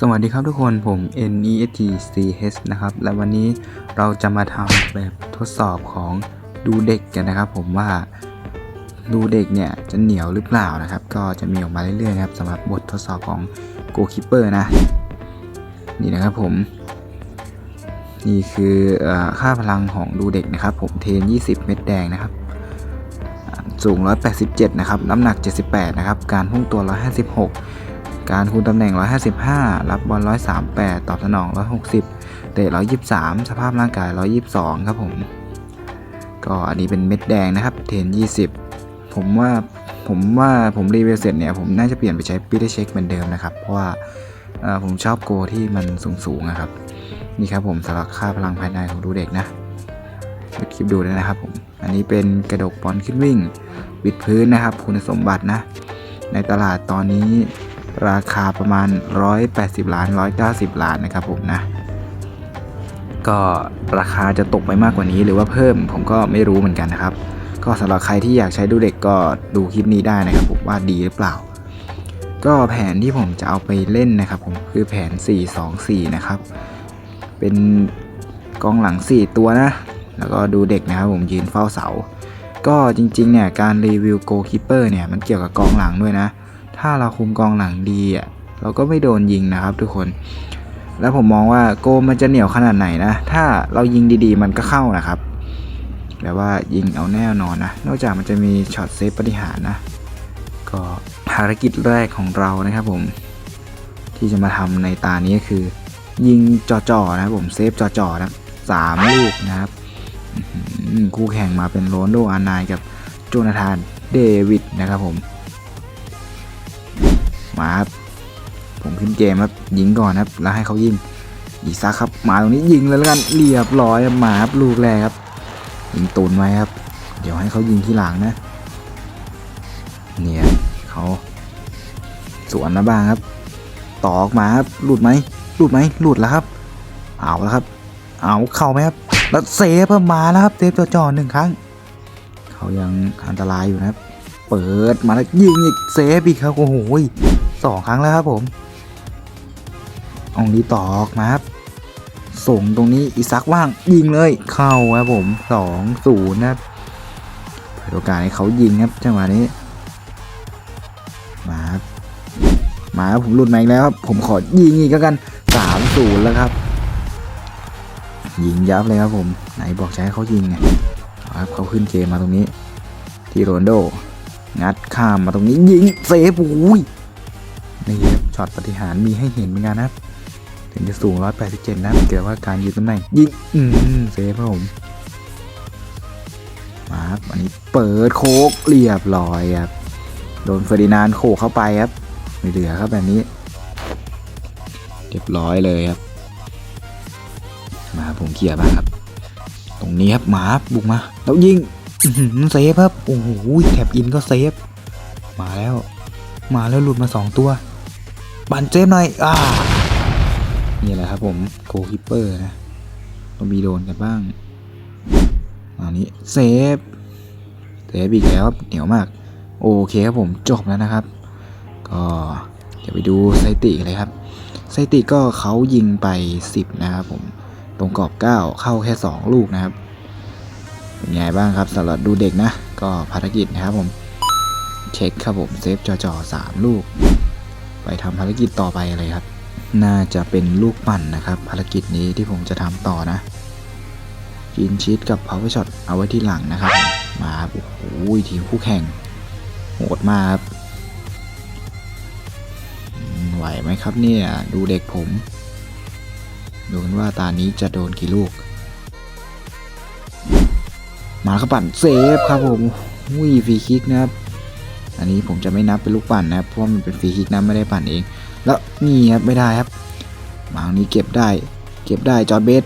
สวัสดีครับทุกคนผม NEST CH นะครับ และวันนี้เราจะมาทำแบบทดสอบของดูเด็กกันนะครับ ผมว่าดูเด็กเนี่ยจะเหนียวหรือเปล่านะครับ ก็จะมีออกมาเรื่อยๆนะครับสำหรับบททดสอบของ Go Keeper นะ นี่นะครับผม นี่คือค่าพลังของดูเด็กนะครับ ผมเทน 20 เม็ดแดงนะครับอ่าสูง 187 นะครับ น้ำหนัก 78 นะครับ การพุ่งตัว 156 การคูณตำแหน่ง 155 รับบอล 138 ตอบสนอง 160 เตะ 123 สภาพร่างกาย 122 ครับผม ก็อันนี้เป็นเม็ดแดงนะครับ เทน 20 ผมว่าผมว่าผมรีวิวเสร็จเนี่ย ผมน่าจะเปลี่ยนไปใช้ปีเตเช็คเหมือนเดิมนะครับ เพราะว่าผมชอบโกที่มันสูงๆนะครับ นี่ครับผมสำหรับค่าพลังภายในของดูเด็กนะไปคลิปดูเลยนะครับผม อันนี้เป็นกระดกบอลขึ้นวิ่งวิดพื้นนะครับ คุณสมบัตินะ ในตลาดตอนนี้ ราคาประมาณ 180 ล้าน 190 ล้านนะครับผมนะ ก็ราคาจะตกไปมากกว่านี้หรือว่าเพิ่มผมก็ไม่รู้เหมือนกันนะครับ ก็สำหรับใครที่อยากใช้ดูเด็กก็ดูคลิปนี้ได้นะครับผมว่าดีหรือเปล่า ก็แผนที่ผมจะเอาไปเล่นนะครับผมคือแผน 4-2-4 นะครับ เป็นกองหลัง 4 ตัวนะ แล้วก็ดูเด็กนะครับผมยืนเฝ้าเสา ก็จริงๆเนี่ยการรีวิวโกคิปเปอร์เนี่ยมันเกี่ยวกับกองหลังด้วยนะ ถ้าเราคุมกองหลังดีอะเราก็ไม่โดนยิงนะครับทุกคน แล้วผมมองว่าโกมันจะเหนียวขนาดไหนนะ ถ้าเรายิงดีๆ มันก็เข้านะครับแต่ว่ายิงเอาแน่นอนนะ นอกจากมันจะมีช็อตเซฟปฏิหารนะ ก็ภารกิจแรกของเรานะครับผม ที่จะมาทำในตานี้ก็คือ ยิงจ่อๆนะครับผมเซฟจ่อๆนะสามลูกนะครับคู่แข่งมาเป็นโรนลโดอาร์นน์กับโจนาธานเดวิดนะครับผม มาครับผมขึ้นเกมครับยิงก่อนครับ แล้วให้เขายิงอีซักครับมาตรงนี้ยิงเลยแล้วกันเรียบร้อยมาครับลูกแรกครับยิงตูนไว้ครับ เดี๋ยวให้เขายิงที่หลังนะ เนี่ยเขาสวนมาบ้างครับตออกมาครับหลุดไหมหลุดไหมหลุดแล้วครับ เอาแล้วครับ เอาเข้าไหมครับแล้วเซฟเพิ่มาแล้วครับเซฟจ่อหนึ่งครั้งเขายังอันตรายอยู่นะครับ เปิดมาแล้วยิงอีกเซฟอีกครับโอ้โห สองครั้งแล้วครับผมอองนี้ต่อออกมาครับส่งตรงนี้อีซักว่างยิงเลยเข้าครับผมสองศูนย์นะครับเปิดโอกาสให้เขายิงครับจังหวะนี้มาครับมาครับผมหลุดมาอีกแล้วครับผมขอยิงอีกแล้วกันสามศูนย์แล้วครับ ยิงยับเลยครับผมไหนบอกให้เขายิงไงเอาครับเขาขึ้นเกมมาตรงนี้ ที่โรนโด งัดข้ามมาตรงนี้ยิงเซฟอุ้ย นี่ครับช็อตปฏิหารย์มีให้เห็นเหมือนกันนะครับถึงจะสูง 187 นะเกิดว่าการยืนตำแหน่งยิงอืมเซฟครับผมมาครับอันนี้เปิดโคกเรียบร้อยครับโดนเฟอร์ดินานด์โขกเข้าไปครับไม่เหลือครับแบบนี้เรียบร้อยเลยครับ มาผมเคลียร์บ้างครับ ตรงนี้ครับหมาบุกมา แล้วยิงอื้อหือเซฟครับโอ้โหแถบอินก็เซฟ มาแล้ว มาแล้วหลุดมาสองตัว ปั่นเซฟหน่อยอ่านี่แหละครับผมโกคิปเปอร์นะต้องมีโดนกันบ้างอันนี้เซฟเซฟอีกแล้วเหนียวมาก โอเคครับผมจบแล้วนะครับ ก็เดี๋ยวไปดูสถิติเลยครับสถิติก็เขายิงไป 10 นะครับผมตรงกรอบ 9 เข้าแค่ 2 ลูกนะครับเป็นไงบ้างครับสำหรับดูเด็กนะ ก็ภารกิจนะครับผม เช็คครับผมเซฟจอๆสามลูก ไปทำภารกิจต่อไปเลยครับ น่าจะเป็นลูกปั่นนะครับ ภารกิจนี้ที่ผมจะทำต่อนะกินชีสกับ power shot เอาไว้ที่หลังนะครับ มาโอ้โหทีมคู่แข่งโหดมากครับไหวไหมครับเนี่ย ดูเด็กผม ดูกันว่าตานี้จะโดนกี่ลูก มาครับปั่นเซฟครับผมอุ้ยฟรีคิกนะครับ อันนี้ผมจะไม่นับเป็นลูกปั่นนะครับเพราะมันเป็นฟรีคิกนะไม่ได้ปั่นเอง แล้วนี่ครับไม่ได้ครับหมางนี้เก็บได้ เก็บได้จอดเบส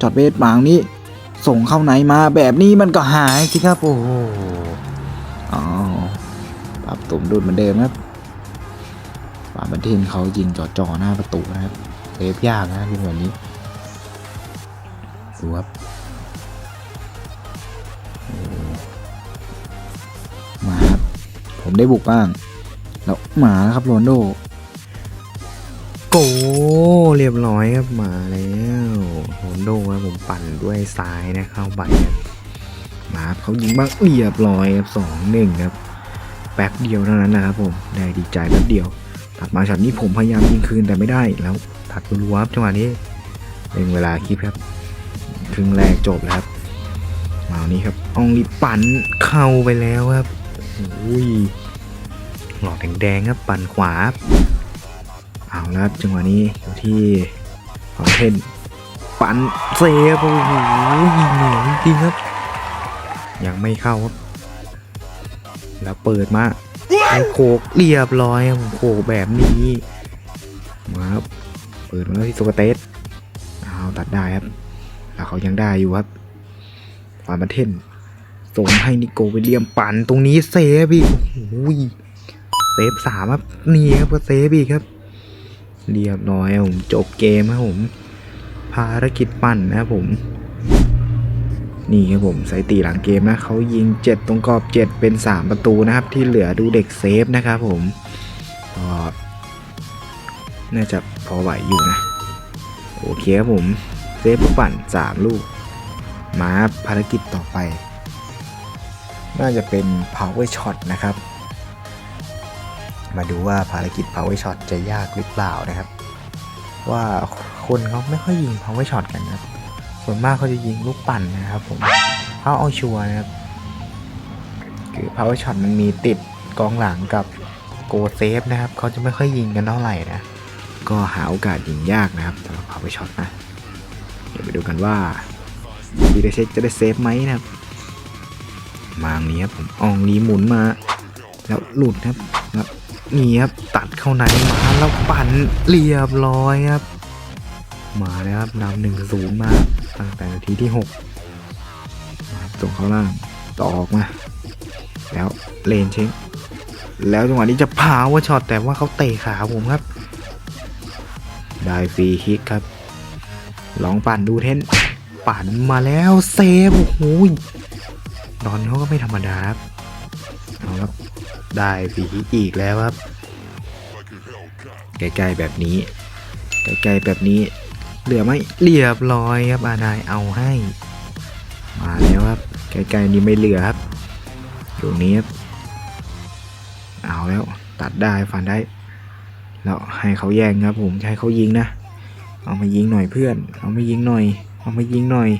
จอดเบสหมางนี้ ส่งเข้าไหนมาแบบนี้มันก็หายสิครับโอ้โหอ๋อปรับตุ่มดุดเหมือนเดิมครับปาบันเทนเขายิงจ่อจอๆหน้าประตูนะครับเซฟยากนะทีแบบนี้ดูครับ ผมได้บุกบ้าง แล้วหมาครับโรนโดโกเรียบร้อยครับมาแล้วโรนโดครับผมปั่นด้วยซ้ายนะเข้าไปครับมาเขายิงบ้างเรียบร้อยครับสองหนึ่งครับแป๊บเดียวเท่านั้นนะครับผมได้ดีใจแป๊บเดียวตัดมาช็อตนี้ผมพยายามยิงคืนแต่ไม่ได้แล้วตัดรัวครับจังหวะนี้เป็นเวลาคลิปครับครึ่งแรกจบแล้วครับมาวันนี้ครับอองลีปั่นเข้าไปแล้วครับ อุ้ยหลอดแดงๆครับปั่นขวา เอาล้วครับจังหวะนี้อยู่ที่ฟอนเทนปั่นเซฟโอ้โหยิงเหนียวจริงครับ ยังไม่เข้าครับ แล้วเปิดมาไอโคกเรียบร้อยโคกแบบนี้มาครับเปิดมาแล้วที่โซกาเตสเอาตัดได้ครับแล้วเขายังได้อยู่ครับฟาร์มเทน ส่งให้นิโกวิลเลียมปั่นตรงนี้เซฟอีกโอ้โหเซฟสามครับนี่ครับก็เซฟอีกครับ เรียบร้อยผมจบเกมครับผม ภารกิจปั่นนะครับผม นี่ครับผมสถิติหลังเกมนะเขายิง7ตรงกรอบ7เป็น3ประตูนะครับ ที่เหลือดูเด็กเซฟนะครับผมก็น่าจะพอไหวอยู่นะ โอเคครับผม เซฟลูกปั่น3ลูก มาภารกิจต่อไป น่าจะเป็น power shot นะครับ มาดูว่าภารกิจ power shot จะยากหรือเปล่านะครับ ว่าคนเขาไม่ค่อยยิง power shot กันนะครับ ส่วนมากเขาจะยิงลูกปั่นนะครับผมเขาเอาชัวร์นะครับ คือ power shot มันมีติดกองหลังกับโกเซฟนะครับ เขาจะไม่ค่อยยิงกันเท่าไหร่นะ ก็หาโอกาสยิงยากนะครับสำหรับ power shot นะ เดี๋ยวไปดูกันว่าดีเดเชจะได้เซฟไหมนะครับ มางนี้ครับผมอองนี้หมุนมา แล้วหลุดครับแล้วนี่ครับตัดเข้าในมาแล้วปั่นเรียบร้อยครับ มาแล้วครับนำหนึ่งศูนย์มาตั้งแต่นาทีที่หกมาส่งเข้าล่างต่อออกมา แล้วเลนเช็คแล้วจังหวะนี้จะพาว่าช็อตแต่ว่าเขาเตะขาผมครับ ได้ฟรีคิกครับ ลองปั่นดูเทนปั่นมาแล้วเซฟโอ้โห ดอนเขาก็ไม่ธรรมดาครับเอาครับได้ฟรีอีกแล้วครับ ใกล้ๆแบบนี้ ใกล้ๆแบบนี้ เหลือไหมเรียบร้อยครับอานายเอาให้ มาแล้วครับใกล้ๆนี้ไม่เหลือครับตรงนี้ครับเอาแล้วตัดได้ฟันได้แล้วให้เขาแย่งครับผมให้เขายิงนะ เอามายิงหน่อยเพื่อน เอามายิงหน่อย เอามายิงหน่อย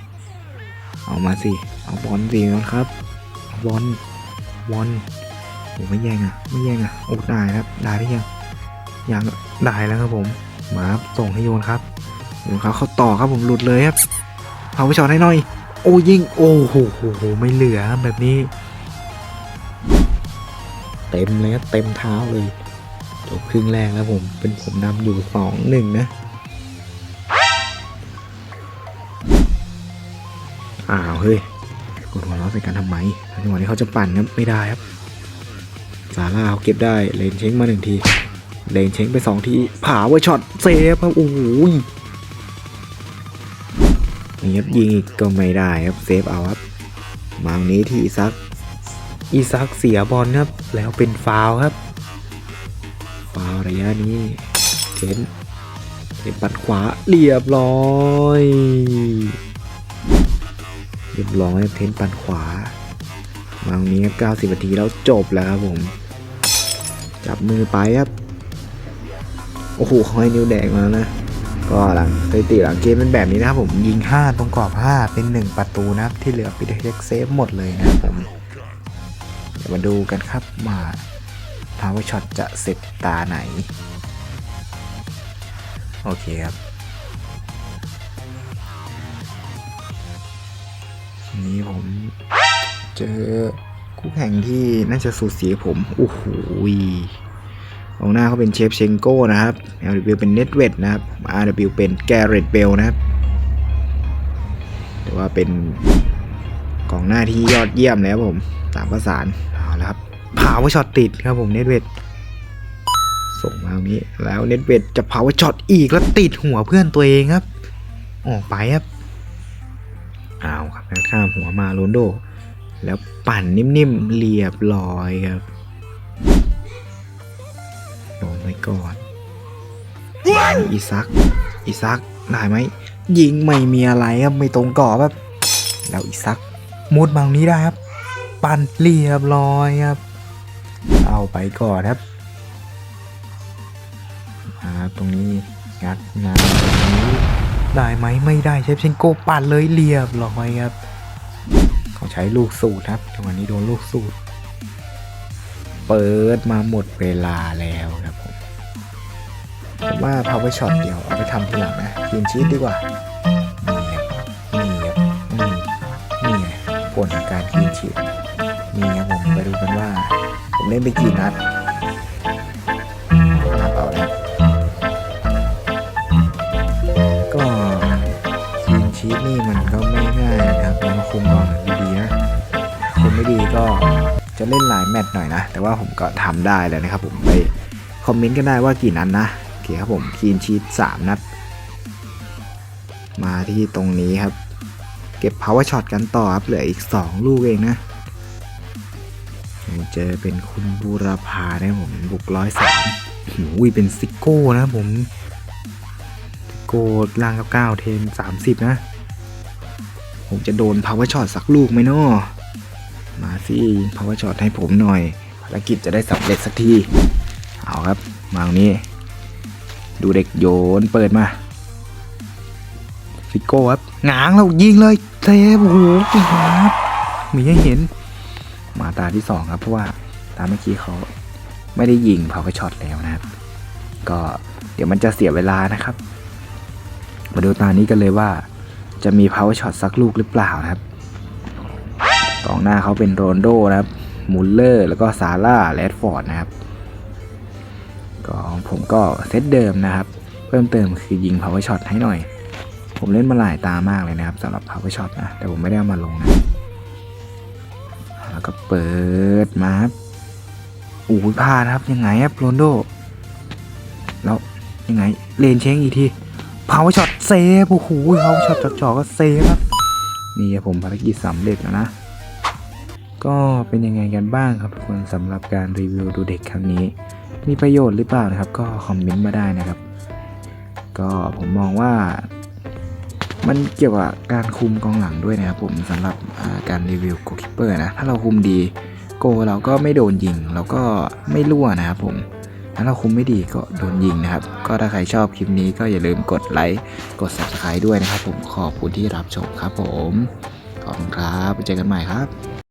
เอามาสิ เอาบอลสิครับบอลบอลโอ้ไม่แย่งอะ ไม่แย่งอะ โอ้ได้ครับ ได้หรือยัง ยังได้แล้วครับผม มาครับ ส่งให้โยนครับโยนครับเขาต่อครับผม หลุดเลยครับเอาไปช็อตให้หน่อย โอ้ยิง โอ้โหโหโหไม่เหลือแบบนี้ เต็มเลยครับ เต็มเท้าเลย จบครึ่งแรกแล้วผม เป็นผมนำอยู่สองหนึ่งนะ อ้าวเฮ้ยกดหัวเราะใส่กันทำไมจังหวะนี้เขาจะปั่นครับไม่ได้ครับซาร่าเขาเก็บได้เลนเช้งมาหนึ่งทีเลนเช้งไปสองทีผาไว้ช็อตเซฟครับโอ้โหนี่ครับยิงอีกก็ไม่ได้ครับเซฟเอาครับมาวันนี้ที่อีซักอีซักเสียบอลครับ แล้วเป็นฟาวครับฟาวระยะนี้เทนเทนปัดขวาเรียบร้อย เรียบร้อยเทนปันขวามาตรงนี้ครับ90นาทีแล้วจบแล้วครับผม จับมือไปครับ โอ้โหเขาให้นิ้วแดงมาแล้วนะ ก็หลังสถิติหลังเกมเป็นแบบนี้นะครับผมยิง 5 ตรงกรอบ 5 เป็น 1 ประตูนะครับ ที่เหลือปิดเช็คเซฟหมดเลยนะครับผมเดี๋ยวมาดูกันครับว่าพาวเวอร์ช็อตจะเสร็จตาไหน โอเคครับ นี้ผมเจอคู่แข่งที่น่าจะสูสีผมโอ้โหกองหน้าเขาเป็นเชฟเชงโก้นะครับ LW เป็นเน็ตเวดนะครับ RW เป็นแกเรตเบลนะครับ แต่ว่าเป็นกองหน้าที่ยอดเยี่ยมแล้วผมตามประสานเอาละครับพาวเวอร์ช็อตติดครับผมเน็ตเวดส่งมาตรงนี้แล้วเน็ตเวดจะพาวเวอร์ช็อตอีกแล้วติดหัวเพื่อนตัวเองครับ ออกไปครับ อาครับแล้วข้ามหัวมาโรนโด แล้วปั่นนิ่มๆเรียบร้อยครับโอ้ไม่ก่อนอีซักอีซักได้ไหมยิงไม่มีอะไรครับไม่ตรงกรอบครับแล้วอีซักมุดบางนี้ได้ครับ ปั่นเรียบร้อยครับ เอาไปก่อนครับมาตรงนี้งัดงานตรงนี้ ได้ไหมไม่ได้เชฟเชนโกปั่นเลยเรียบร้อยครับเขาใช้ลูกสูตรครับจังหวะนี้โดนลูกสูตร เปิดมาหมดเวลาแล้วครับผมผมว่า power shot เดียวเอาไปทำทีหลังนะกินชีสดีกว่านี่ครับนี่ครับนี่นี่ไงผลของการกินชีสนี่ครับผมไปดูกันว่า ผมเล่นไปกี่นัด คุมก่อนดีๆนะคุมไม่ดีก็จะเล่นหลายแมตช์หน่อยนะ แต่ว่าผมก็ทำได้แล้วนะครับผมไปคอมเมนต์กันได้ว่ากี่นัดนะโอเคครับผมคีนชีตสามนัด มาที่ตรงนี้ครับ เก็บ power shot กันต่อครับเหลืออีก 2 ลูกเองนะเจอเป็นคุณบูรพานะผมบุกร้อยสามอุ้ยเป็นซิโก้นะผมซิโก้ล่างกับเก้าเทนสามสิบนะ ผมจะโดน power shot สักลูกไหมเนาะมาสิ power shot ให้ผมหน่อยภารกิจจะได้สำเร็จสักที เอาครับ มาตรงนี้ ดูเด็กโยนเปิดมาฟิโก้ครับง้างแล้วยิงเลยเซฟโอ้โหปิดครับมีให้เห็น มาตาที่สองครับเพราะว่าตาเมื่อกี้เขาไม่ได้ยิงพาวเวอร์ช็อตแล้วนะครับ ก็เดี๋ยวมันจะเสียเวลานะครับ มาดูตานี้กันเลยว่า จะมีพาวเวอร์ช็อตสักลูกหรือเปล่านะครับกองหน้าเขาเป็นโรนโดนะครับมูลเลอร์แล้วก็ซาร่าแรดฟอร์ดนะครับก็ผมก็เซตเดิมนะครับ เพิ่มเติมคือยิง power shot ให้หน่อย ผมเล่นมาหลายตามากเลยนะครับสำหรับ power shot นะ แต่ผมไม่ได้เอามาลงนะ แล้วก็เปิดมาครับอู้พลาดครับยังไงครับโรนโด แล้วยังไงเลนเช้งอีกที power shot เซฟโอ้โห power shot จ่อๆก็เซฟครับนี่ครับผมภารกิจสำเร็จแล้วนะ ก็เป็นยังไงกันบ้างครับทุกคนสำหรับการรีวิวดูเด็กครั้งนี้ มีประโยชน์หรือเปล่านะครับ ก็คอมเมนต์มาได้นะครับ ก็ผมมองว่า มันเกี่ยวกับการคุมกองหลังด้วยนะครับผมสำหรับการรีวิวโกคิปเปอร์นะ ถ้าเราคุมดีโกเราก็ไม่โดนยิงแล้วก็ไม่รั่วนะครับผม ถ้าเราคุมไม่ดีก็โดนยิงนะครับ ก็ถ้าใครชอบคลิปนี้ก็อย่าลืมกดไลค์กด subscribe ด้วยนะครับ ผมขอบคุณที่รับชมครับผมขอบคุณครับไปเจอกันใหม่ครับ